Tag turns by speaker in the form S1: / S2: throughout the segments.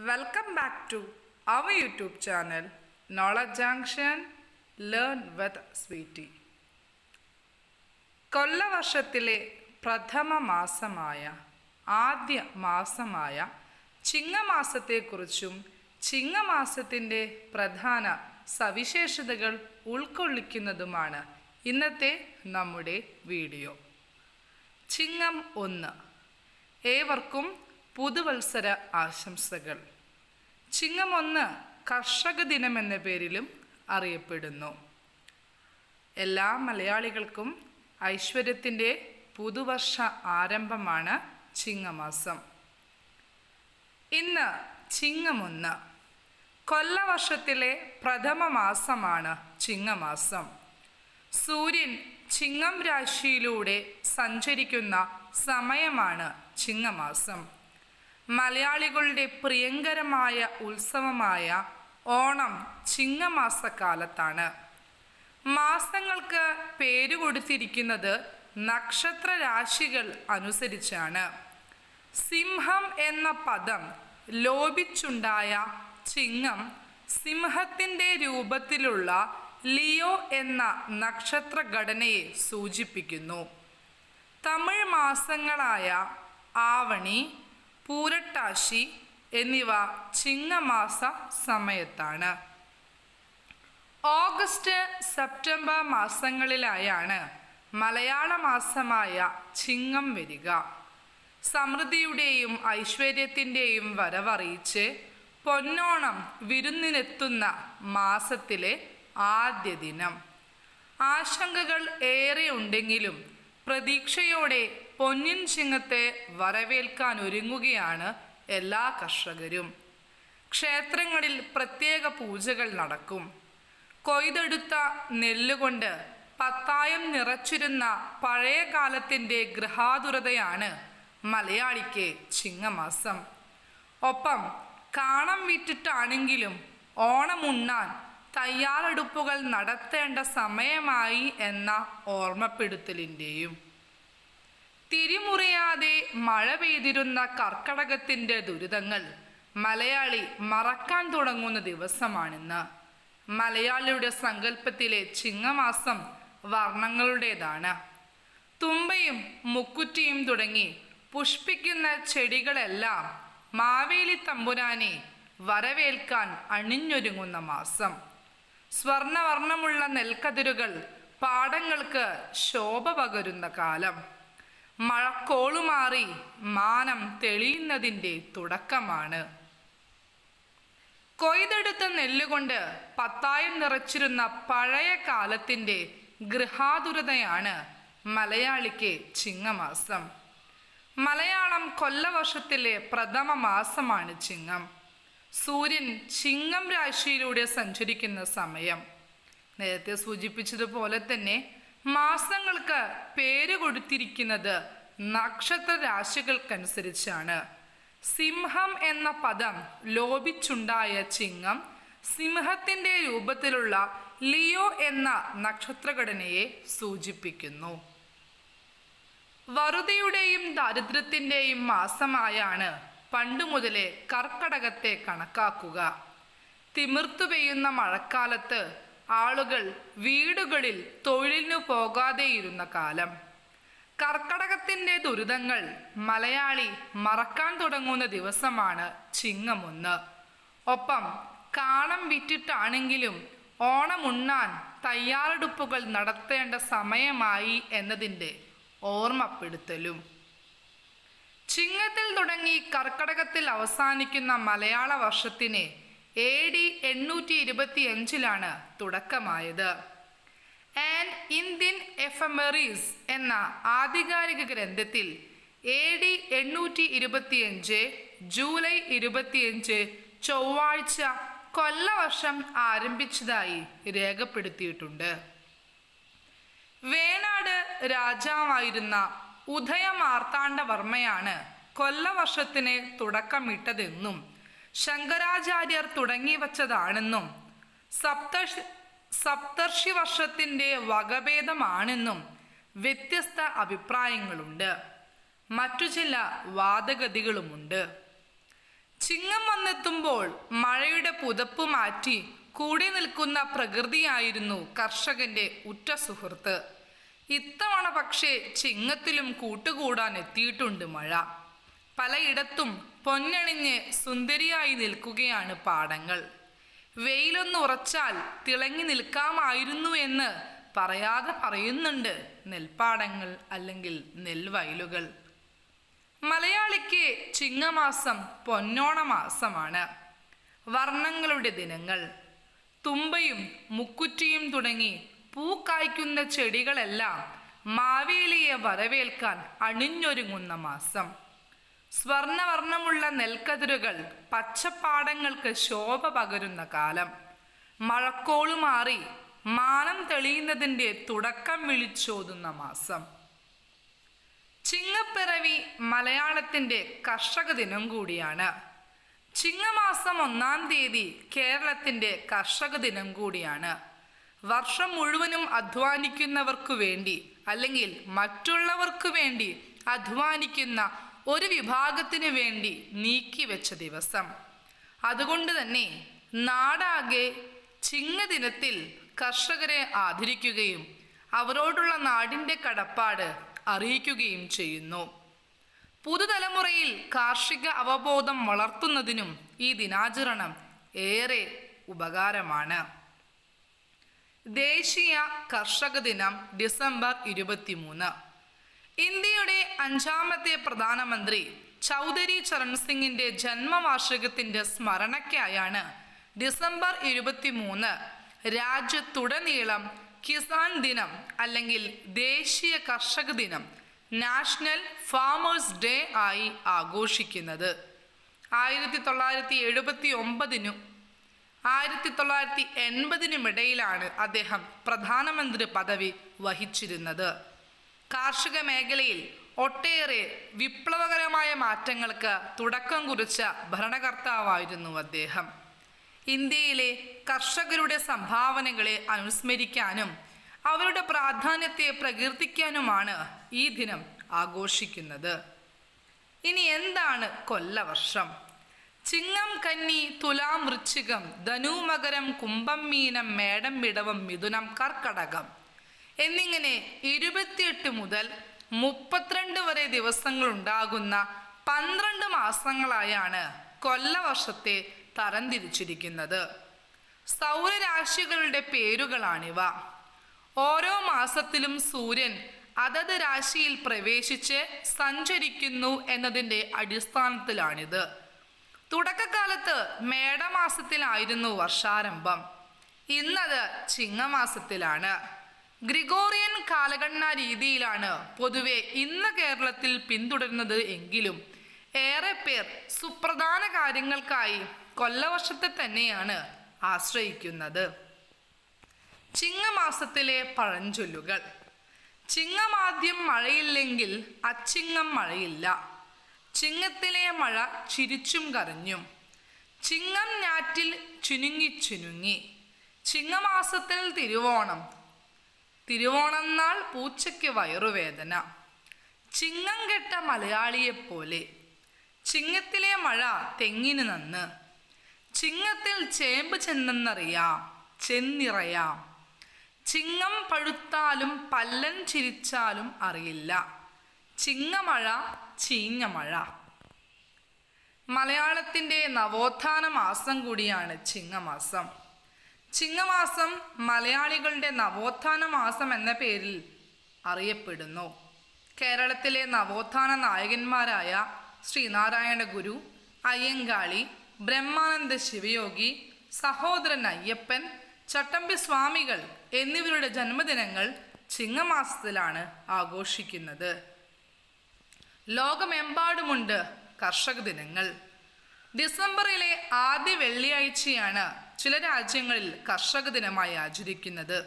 S1: Welcome back to our YouTube channel knowledge Junction learn with Sweetie. കൊല്ലവർഷത്തിലെ പ്രഥമ മാസമായ ആദ്യ മാസമായ ചിങ്ങമാസത്തെക്കുറിച്ചും ചിങ്ങമാസത്തിന്റെ പ്രധാന സവിശേഷതകൾ ഉൾക്കൊള്ളിക്കുന്നതുമാണ് ഇന്നത്തെ നമ്മുടെ വീഡിയോ ചിങ്ങം ഒന്ന് ഏവർക്കും പുതുവത്സര ആശംസകൾ. ചിങ്ങം ഒന്ന് കർഷക ദിനം എന്ന പേരിലും അറിയപ്പെടുന്നു. എല്ലാ മലയാളികൾക്കും ഐശ്വര്യത്തിന്റെ പുതുവർഷ ആരംഭമാണ് ചിങ്ങമാസം. ഇന്ന് ചിങ്ങമൊന്ന്. കൊല്ലവർഷത്തിലെ പ്രഥമ മാസമാണ് ചിങ്ങമാസം. സൂര്യൻ ചിങ്ങം രാശിയിലൂടെ സഞ്ചരിക്കുന്ന സമയമാണ് ചിങ്ങമാസം. മലയാളികളുടെ പ്രിയങ്കരമായ ഉത്സവമായ ഓണം ചിങ്ങമാസക്കാലത്താണ്. മാസങ്ങൾക്ക് പേര് കൊടുത്തിരിക്കുന്നത് നക്ഷത്ര രാശികൾ അനുസരിച്ചാണ്. സിംഹം എന്ന പദം ലോപിച്ചുണ്ടായ ചിങ്ങം സിംഹത്തിന്റെ രൂപത്തിലുള്ള ലിയോ എന്ന നക്ഷത്ര ഘടനയെ സൂചിപ്പിക്കുന്നു. തമിഴ് മാസങ്ങളായ ആവണി പൂരട്ടാശി എന്നിവ ചിങ്ങമാസ സമയത്താണ്. ഓഗസ്റ്റ് സെപ്റ്റംബർ മാസങ്ങളിലായാണ് മലയാള മാസമായ ചിങ്ങം വരിക. സമൃദ്ധിയുടെയും ഐശ്വര്യത്തിന്റെയും വരവറിയിച്ച് പൊന്നോണം വിരുന്നിനെത്തുന്ന മാസത്തിലെ ആദ്യ ദിനം. ആശങ്കകൾ ഏറെ ഉണ്ടെങ്കിലും പ്രതീക്ഷയോടെ പൊന്നിൻ ചിങ്ങത്തെ വരവേൽക്കാൻ ഒരുങ്ങുകയാണ് എല്ലാ കർഷകരും. ക്ഷേത്രങ്ങളിൽ പ്രത്യേക പൂജകൾ നടക്കും. കൊയ്തെടുത്ത നെല്ലുകൊണ്ട് പത്തായം നിറച്ചിരുന്ന പഴയ കാലത്തിന്റെ ഗൃഹാതുരതയാണ് മലയാളിക്ക് ചിങ്ങമാസം. ഒപ്പം കാണം വിറ്റിട്ടാണെങ്കിലും ഓണമുണ്ണാൻ തയ്യാറെടുപ്പുകൾ നടത്തേണ്ട സമയമായി എന്ന ഓർമ്മപ്പെടുത്തലിന്റെയും. തിരിമുറിയാതെ മഴ പെയ്തിരുന്ന കർക്കടകത്തിന്റെ ദുരിതങ്ങൾ. മലയാളി മറക്കാൻ തുടങ്ങുന്ന ദിവസമാണിന്ന്. മലയാളിയുടെ സങ്കല്പത്തിലെ ചിങ്ങമാസം വർണങ്ങളുടേതാണ്. തുമ്പയും മുക്കുറ്റിയും തുടങ്ങി പുഷ്പിക്കുന്ന ചെടികളെല്ലാം മാവേലി തമ്പുരാനെ വരവേൽക്കാൻ അണിഞ്ഞൊരുങ്ങുന്ന മാസം. സ്വർണവർണമുള്ള നെൽക്കതിരുകൾ പാടങ്ങൾക്ക് ശോഭ പകരുന്ന കാലം. മഴക്കോളുമാറി മാനം തെളിയുന്നതിന്റെ തുടക്കമാണ്. കൊയ്തെടുത്ത നെല്ലുകൊണ്ട് പത്തായം നിറച്ചിരുന്ന പഴയ കാലത്തിന്റെ ഗൃഹാതുരതയാണ് മലയാളിക്ക് ചിങ്ങമാസം. മലയാളം കൊല്ലവർഷത്തിലെ പ്രഥമ മാസമാണ് ചിങ്ങം. സൂര്യൻ ചിങ്ങം രാശിയിലൂടെ സഞ്ചരിക്കുന്ന സമയം. നേരത്തെ സൂചിപ്പിച്ചതുപോലെ തന്നെ മാസങ്ങൾക്ക് പേര് കൊടുത്തിരിക്കുന്നത് നക്ഷത്ര രാശികൾക്കനുസരിച്ചാണ് സിംഹം എന്ന പദം ലോപിച്ചുണ്ടായ ചിങ്ങം സിംഹത്തിന്റെ രൂപത്തിലുള്ള ലിയോ എന്ന നക്ഷത്രഘടനയെ സൂചിപ്പിക്കുന്നു. വറുതിയുടെയും ദാരിദ്ര്യത്തിന്റെയും മാസമായാണ് പണ്ടു മുതലേ കർക്കടകത്തെ കണക്കാക്കുക. തിമിർത്തു പെയ്യുന്ന മഴക്കാലത്ത് ആളുകൾ വീടുകളിൽ തൊഴിലിനു പോകാതെയിരുന്ന കാലം. കർക്കടകത്തിന്റെ ദുരിതങ്ങൾ മലയാളി മറക്കാൻ തുടങ്ങുന്ന ദിവസമാണ് ചിങ്ങമൊന്ന്. ഒപ്പം കാണം വിറ്റിട്ടാണെങ്കിലും ഓണമുണ്ണാൻ തയ്യാറെടുപ്പുകൾ നടത്തേണ്ട സമയമായി എന്നതിന്റെ ഓർമ്മപ്പെടുത്തലും. ചിങ്ങത്തിൽ തുടങ്ങി കർക്കടകത്തിൽ അവസാനിക്കുന്ന മലയാള വർഷത്തിന് എ ഡി എണ്ണൂറ്റി ഇരുപത്തി അഞ്ചിലാണ് തുടക്കമായത്. ആൻഡ് ഇന്ത്യൻ എഫമറീസ് എന്ന ആധികാരിക ഗ്രന്ഥത്തിൽ എ ഡി എണ്ണൂറ്റി ഇരുപത്തിയഞ്ച് ജൂലൈ ഇരുപത്തിയഞ്ച് ചൊവ്വാഴ്ച കൊല്ലവർഷം ആരംഭിച്ചതായി രേഖപ്പെടുത്തിയിട്ടുണ്ട്. വേണാട് രാജാവായിരുന്ന ഉദയമാർത്താണ്ഡവർമ്മയാണ് കൊല്ലവർഷത്തിന് തുടക്കമിട്ടതെന്നും ശങ്കരാചാര്യർ തുടങ്ങി വച്ചതാണെന്നും സപ്ത സപ്തർഷി വർഷത്തിന്റെ വകഭേദമാണെന്നും വ്യത്യസ്ത അഭിപ്രായങ്ങളുണ്ട്. മറ്റു ചില വാദഗതികളുമുണ്ട്. ചിങ്ങം വന്നെത്തുമ്പോൾ മഴയുടെ പുതപ്പ് മാറ്റി കൂടി നിൽക്കുന്ന പ്രകൃതിയായിരുന്നു കർഷകന്റെ ഉറ്റ സുഹൃത്ത്. ഇത്തവണ പക്ഷേ ചിങ്ങത്തിലും കൂട്ടുകൂടാൻ എത്തിയിട്ടുണ്ട് മഴ. പലയിടത്തും പൊന്നണിഞ്ഞ് സുന്ദരിയായി നിൽക്കുകയാണ് പാടങ്ങൾ. വെയിലൊന്ന് ഉറച്ചാൽ തിളങ്ങി നിൽക്കാമായിരുന്നു എന്ന് പറയാതെ പറയുന്നുണ്ട് നെൽപ്പാടങ്ങൾ അല്ലെങ്കിൽ നെൽവയലുകൾ. മലയാളിക്ക് ചിങ്ങമാസം പൊന്നോണ മാസമാണ് വർണങ്ങളുടെ ദിനങ്ങൾ. തുമ്പയും മുക്കുറ്റിയും തുടങ്ങി പൂ കായ്ക്കുന്ന ചെടികളെല്ലാം മാവേലിയെ വരവേൽക്കാൻ അണിഞ്ഞൊരുങ്ങുന്ന മാസം. സ്വർണവർണമുള്ള നെൽക്കതിരുകൾ പച്ചപ്പാടങ്ങൾക്ക് ശോഭ പകരുന്ന കാലം. മഴക്കോളു മാറി മാനം തെളിയുന്നതിന്റെ തുടക്കം വിളിച്ചോതുന്ന മാസം. ചിങ്ങപ്പിറവി മലയാളത്തിന്റെ കർഷക ദിനം കൂടിയാണ്. ചിങ്ങമാസം ഒന്നാം തീയതി കേരളത്തിന്റെ കർഷക ദിനം കൂടിയാണ്. വർഷം മുഴുവനും അധ്വാനിക്കുന്നവർക്കു വേണ്ടി അല്ലെങ്കിൽ മറ്റുള്ളവർക്ക് വേണ്ടി അധ്വാനിക്കുന്ന ഒരു വിഭാഗത്തിന് വേണ്ടി നീക്കി വെച്ച ദിവസം. അതുകൊണ്ട് തന്നെ നാടാകെ ചിങ്ങദിനത്തിൽ കർഷകരെ ആദരിക്കുകയും അവരോടുള്ള നാടിന്റെ കടപ്പാട് അറിയിക്കുകയും ചെയ്യുന്നു. പുതുതലമുറയിൽ കാർഷിക അവബോധം വളർത്തുന്നതിനും ഈ ദിനാചരണം ഏറെ ഉപകാരമാണ്. ദേശീയ കർഷക ദിനം ഡിസംബർ ഇരുപത്തിമൂന്ന്. ഇന്ത്യയുടെ അഞ്ചാമത്തെ പ്രധാനമന്ത്രി ചൗധരി ചരൺ സിംഗിന്റെ ജന്മവാർഷികത്തിന്റെ സ്മരണയ്ക്കായാണ് ഡിസംബർ ഇരുപത്തിമൂന്ന് രാജ്യത്തുടനീളം കിസാൻ ദിനം അല്ലെങ്കിൽ ദേശീയ കർഷക ദിനം നാഷണൽ ഫാമേഴ്സ് ഡേ ആയി ആഘോഷിക്കുന്നത്. ആയിരത്തി തൊള്ളായിരത്തി എഴുപത്തി ഒമ്പതിനും ആയിരത്തി തൊള്ളായിരത്തി എൺപതിനുമിടയിലാണ് അദ്ദേഹം പ്രധാനമന്ത്രി പദവി വഹിച്ചിരുന്നത്. കാർഷിക മേഖലയിൽ ഒട്ടേറെ വിപ്ലവകരമായ മാറ്റങ്ങൾക്ക് തുടക്കം കുറിച്ച ഭരണകർത്താവായിരുന്നു അദ്ദേഹം. ഇന്ത്യയിലെ കർഷകരുടെ സംഭാവനകളെ അനുസ്മരിക്കാനും അവരുടെ പ്രാധാന്യത്തെ പ്രകീർത്തിക്കാനുമാണ് ഈ ദിനം ആഘോഷിക്കുന്നത്. ഇനി എന്താണ് കൊല്ലവർഷം? ചിങ്ങം കന്നി തുലാം വൃശ്ചികം ധനു മകരം കുംഭം മീനം മേടം മിടവം മിഥുനം കർക്കടകം. എന്നിങ്ങനെ ഇരുപത്തിയെട്ട് മുതൽ മുപ്പത്തിരണ്ട് വരെ ദിവസങ്ങൾ ഉണ്ടാകുന്ന പന്ത്രണ്ട് മാസങ്ങളായാണ് കൊല്ലവർഷത്തെ തരംതിരിച്ചിരിക്കുന്നത്. സൗരരാശികളുടെ പേരുകളാണിവ. ഓരോ മാസത്തിലും സൂര്യൻ അതത് രാശിയിൽ പ്രവേശിച്ച് സഞ്ചരിക്കുന്നു എന്നതിന്റെ അടിസ്ഥാനത്തിലാണിത്. തുടക്കകാലത്ത് മേടമാസത്തിലായിരുന്നു വർഷാരംഭം. ഇന്നത് ചിങ്ങമാസത്തിലാണ്. ഗ്രിഗോറിയൻ കാലഗണന രീതിയിലാണ് പൊതുവെ ഇന്ന് കേരളത്തിൽ പിന്തുടരുന്നത് എങ്കിലും. ഏറെ പേർ സുപ്രധാന കാര്യങ്ങൾക്കായി കൊല്ലവർഷത്തെ തന്നെയാണ് ആശ്രയിക്കുന്നത്. ചിങ്ങമാസത്തിലെ പഴഞ്ചൊല്ലുകൾ. ചിങ്ങമാദ്യം മഴയില്ലെങ്കിൽ അച്ചിങ്ങം മഴയില്ല. ചിങ്ങത്തിലെ മഴ ചിരിച്ചും കരഞ്ഞും. ചിങ്ങം ഞാറ്റിൽ ചുനുങ്ങി ചുനുങ്ങി. ചിങ്ങമാസത്തിൽ തിരുവോണം തിരുവോണം നാൾ പൂച്ചയ്ക്ക് വയറുവേദന. ചിങ്ങം കെട്ട മലയാളിയെപ്പോലെ ചിങ്ങത്തിലെ മഴ തെങ്ങിന് നന്ന്. ചിങ്ങത്തിൽ ചേമ്പ് ചെന്നെന്നറിയാം ചെന്നിറയാം. ചിങ്ങം പഴുത്താലും പല്ലൻ ചിരിച്ചാലും അറിയില്ല. ചിങ്ങമഴ ചീങ്ങമഴ മലയാളത്തിന്റെ നവോത്ഥാന മാസം കൂടിയാണ് ചിങ്ങമാസം. ചിങ്ങമാസം മലയാളികളുടെ നവോത്ഥാന മാസം എന്ന പേരിൽ അറിയപ്പെടുന്നു. കേരളത്തിലെ നവോത്ഥാന നായകന്മാരായ ശ്രീനാരായണ ഗുരു അയ്യങ്കാളി ബ്രഹ്മാനന്ദ ശിവയോഗി സഹോദരൻ അയ്യപ്പൻ ചട്ടമ്പി സ്വാമികൾ എന്നിവരുടെ ജന്മദിനങ്ങൾ ചിങ്ങമാസത്തിലാണ് ആഘോഷിക്കുന്നത്. ലോകമെമ്പാടുമുണ്ട് കർഷക ദിനങ്ങൾ ഡിസംബറിലെ ആദ്യ വെള്ളിയാഴ്ചയാണ് ചില രാജ്യങ്ങളിൽ കർഷക ദിനമായി ആചരിക്കുന്നത്.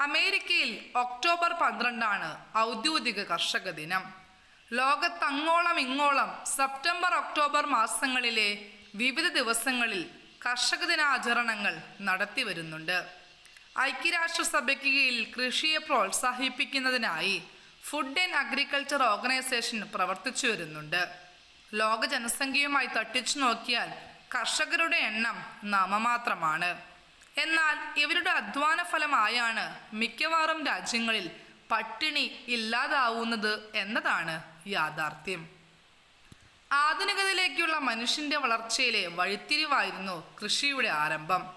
S1: അമേരിക്കയിൽ ഒക്ടോബർ പന്ത്രണ്ടാണ് ഔദ്യോഗിക കർഷക ദിനം. ലോകത്തങ്ങോളം ഇങ്ങോളം സെപ്റ്റംബർ ഒക്ടോബർ മാസങ്ങളിലെ വിവിധ ദിവസങ്ങളിൽ കർഷക ദിനാചരണങ്ങൾ നടത്തി വരുന്നുണ്ട്. ഐക്യരാഷ്ട്രസഭയ്ക്ക് കീഴിൽ കൃഷിയെ പ്രോത്സാഹിപ്പിക്കുന്നതിനായി ഫുഡ് ആൻഡ് അഗ്രികൾച്ചർ ഓർഗനൈസേഷൻ പ്രവർത്തിച്ചു വരുന്നുണ്ട്. ലോക ജനസംഖ്യയുമായി തട്ടിച്ചു നോക്കിയാൽ കർഷകരുടെ എണ്ണം നാമമാത്രമാണ്. എന്നാൽ ഇവരുടെ അധ്വാന ഫലമായാണ് മിക്കവാറും രാജ്യങ്ങളിൽ പട്ടിണി ഇല്ലാതാവുന്നത് എന്നതാണ് യാഥാർത്ഥ്യം. ആധുനികതയിലേക്കുള്ള മനുഷ്യന്റെ വളർച്ചയിലെ വഴിത്തിരിവായിരുന്നു കൃഷിയുടെ ആരംഭം.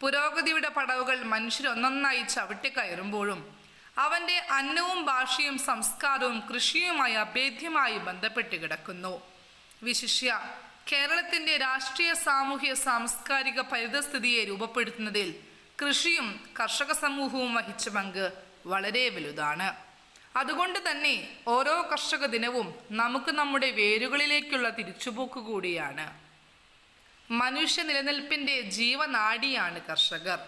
S1: പുരോഗതിയുടെ പടവുകൾ മനുഷ്യരൊന്നൊന്നായി ചവിട്ടിക്കയറുമ്പോഴും അവന്റെ അന്നവും ഭാഷയും സംസ്കാരവും കൃഷിയുമായി അഭേദ്യമായി ബന്ധപ്പെട്ട് കിടക്കുന്നു. വിശിഷ്യ കേരളത്തിന്റെ രാഷ്ട്രീയ സാമൂഹ്യ സാംസ്കാരിക പരിതസ്ഥിതിയെ രൂപപ്പെടുത്തുന്നതിൽ കൃഷിയും കർഷക സമൂഹവും വഹിച്ച പങ്ക് വളരെ വലുതാണ്. അതുകൊണ്ട് തന്നെ ഓരോ കർഷക ദിനവും നമുക്ക് നമ്മുടെ വേരുകളിലേക്കുള്ള തിരിച്ചുപോക്ക് കൂടിയാണ്. മനുഷ്യ നിലനിൽപ്പിന്റെ ജീവനാഡിയാണ് കർഷകർ.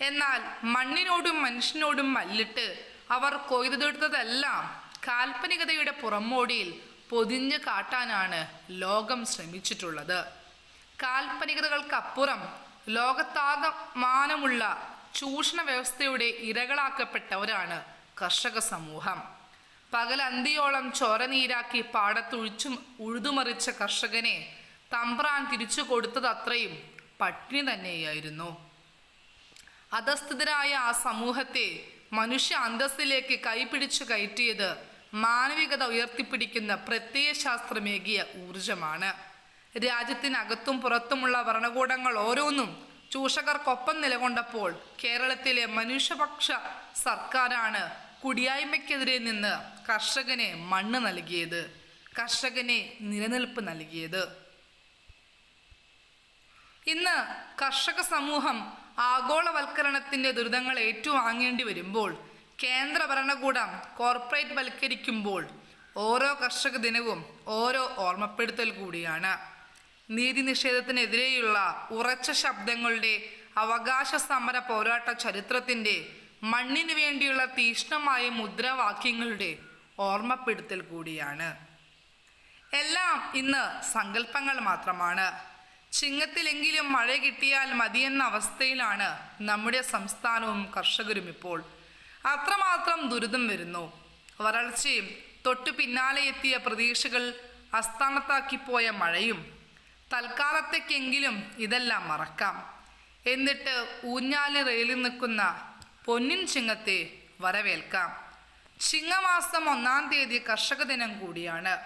S1: എന്നാൽ മണ്ണിനോടും മനുഷ്യനോടും മല്ലിട്ട് അവർ കൊയ്തെടുത്തതെല്ലാം കാൽപ്പനികതയുടെ പുറമോടിയിൽ പൊതിഞ്ഞു കാട്ടാനാണ് ലോകം ശ്രമിച്ചിട്ടുള്ളത്. കാൽപ്പനികതകൾക്കപ്പുറം ലോകത്താകമാനമുള്ള ചൂഷണ വ്യവസ്ഥയുടെ ഇരകളാക്കപ്പെട്ടവരാണ് കർഷക സമൂഹം. പകലന്തിയോളം ചോരനീരാക്കി പാടത്തൊഴിച്ചു ഉഴുതുമറിച്ച കർഷകനെ തമ്പ്രാൻ തിരിച്ചു കൊടുത്തത് അത്രയും പട്ടിണി തന്നെയായിരുന്നു. അധസ്ഥിതരായ ആ സമൂഹത്തെ മനുഷ്യ അന്തസ്സിലേക്ക് കൈപിടിച്ചു കയറ്റിയത് മാനവികത ഉയർത്തിപ്പിടിക്കുന്ന പ്രത്യയശാസ്ത്രമേകിയ ഊർജമാണ് രാജ്യത്തിനകത്തും പുറത്തുമുള്ള ഭരണകൂടങ്ങൾ ഓരോന്നും ചൂഷകർക്കൊപ്പം നിലകൊണ്ടപ്പോൾ കേരളത്തിലെ മനുഷ്യപക്ഷ സർക്കാരാണ് കുടിയായ്മയ്ക്കെതിരെ നിന്ന് കർഷകനെ മണ്ണ് നൽകിയത് കർഷകനെ നിലനിൽപ്പ് നൽകിയത്. ഇന്ന് കർഷക സമൂഹം ആഗോളവൽക്കരണത്തിന്റെ ദുരിതങ്ങൾ ഏറ്റുവാങ്ങേണ്ടി വരുമ്പോൾ കേന്ദ്ര ഭരണകൂടം കോർപ്പറേറ്റ് വൽക്കരിക്കുമ്പോൾ ഓരോ കർഷക ദിനവും ഓരോ ഓർമ്മപ്പെടുത്തൽ കൂടിയാണ്. നീതി നിഷേധത്തിനെതിരെയുള്ള ഉറച്ച ശബ്ദങ്ങളുടെ അവകാശ സമര പോരാട്ട ചരിത്രത്തിന്റെ മണ്ണിനു വേണ്ടിയുള്ള തീഷ്ണമായ മുദ്രാവാക്യങ്ങളുടെ ഓർമ്മപ്പെടുത്തൽ കൂടിയാണ്. എല്ലാം ഇന്ന് സങ്കല്പങ്ങൾ മാത്രമാണ്. ചിങ്ങത്തിലെങ്കിലും മഴ കിട്ടിയാൽ മതിയെന്ന അവസ്ഥയിലാണ് നമ്മുടെ സംസ്ഥാനവും കർഷകരും ഇപ്പോൾ. അത്രമാത്രം ദുരിതം വരുന്നു. വരൾച്ചയും തൊട്ടു പിന്നാലെ എത്തിയ പ്രതീക്ഷകൾ അസ്ഥാനത്താക്കിപ്പോയ മഴയും തൽക്കാലത്തേക്കെങ്കിലും ഇതെല്ലാം മറക്കാം. എന്നിട്ട് ഊഞ്ഞാലി റെയിലിൽ നിൽക്കുന്ന പൊന്നിൻ ചിങ്ങത്തെ വരവേൽക്കാം. ചിങ്ങമാസം ഒന്നാം തീയതി കർഷക ദിനം കൂടിയാണ്.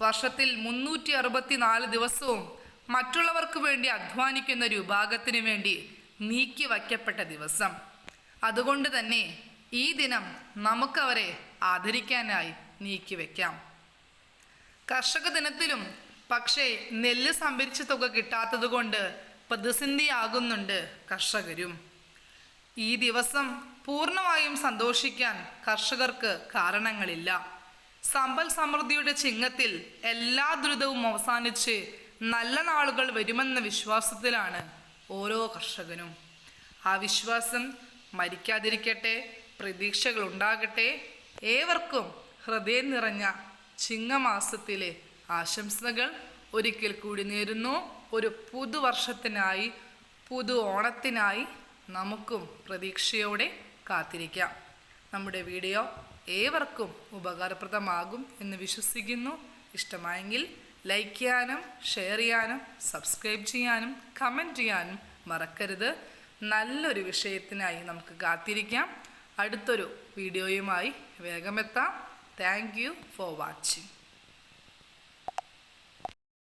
S1: വർഷത്തിൽ മുന്നൂറ്റി അറുപത്തിനാല് ദിവസവും മറ്റുള്ളവർക്ക് വേണ്ടി അധ്വാനിക്കുന്ന ഒരു വിഭാഗത്തിന് വേണ്ടി നീക്കി വയ്ക്കപ്പെട്ട ദിവസം. അതുകൊണ്ട് തന്നെ ഈ ദിനം നമുക്കവരെ ആദരിക്കാനായി നീക്കി വയ്ക്കാം കർഷക ദിനത്തിലും പക്ഷേ നെല്ല് സംഭരിച്ച തുക കിട്ടാത്തത് കൊണ്ട് പ്രതിസന്ധിയാകുന്നുണ്ട് കർഷകരും. ഈ ദിവസം പൂർണമായും സന്തോഷിക്കാൻ കർഷകർക്ക് കാരണങ്ങളില്ല. സമ്പൽ സമൃദ്ധിയുടെ ചിങ്ങത്തിൽ എല്ലാ ദുരിതവും അവസാനിച്ച് നല്ല നാളുകൾ വരുമെന്ന വിശ്വാസത്തിലാണ് ഓരോ കർഷകനും. ആ വിശ്വാസം മരിക്കാതിരിക്കട്ടെ പ്രതീക്ഷകൾ ഉണ്ടാകട്ടെ ഏവർക്കും ഹൃദയം നിറഞ്ഞ ചിങ്ങമാസത്തിലെ ആശംസകൾ ഒരിക്കൽ കൂടി നേരുന്നു. ഒരു പുതുവർഷത്തിനായി പുതു ഓണത്തിനായി നമുക്കും പ്രതീക്ഷയോടെ കാത്തിരിക്കാം. നമ്മുടെ വീഡിയോ ഏവർക്കും ഉപകാരപ്രദമാകും എന്ന് വിശ്വസിക്കുന്നു. ഇഷ്ടമായെങ്കിൽ ലൈക്ക് ചെയ്യാനും ഷെയർ ചെയ്യാനും സബ്സ്ക്രൈബ് ചെയ്യാനും കമന്റ് ചെയ്യാനും മറക്കരുത്. നല്ലൊരു വിഷയത്തിനായി നമുക്ക് കാത്തിരിക്കാം. അടുത്തൊരു വീഡിയോയുമായി വേഗമെത്താം. Thank you for watching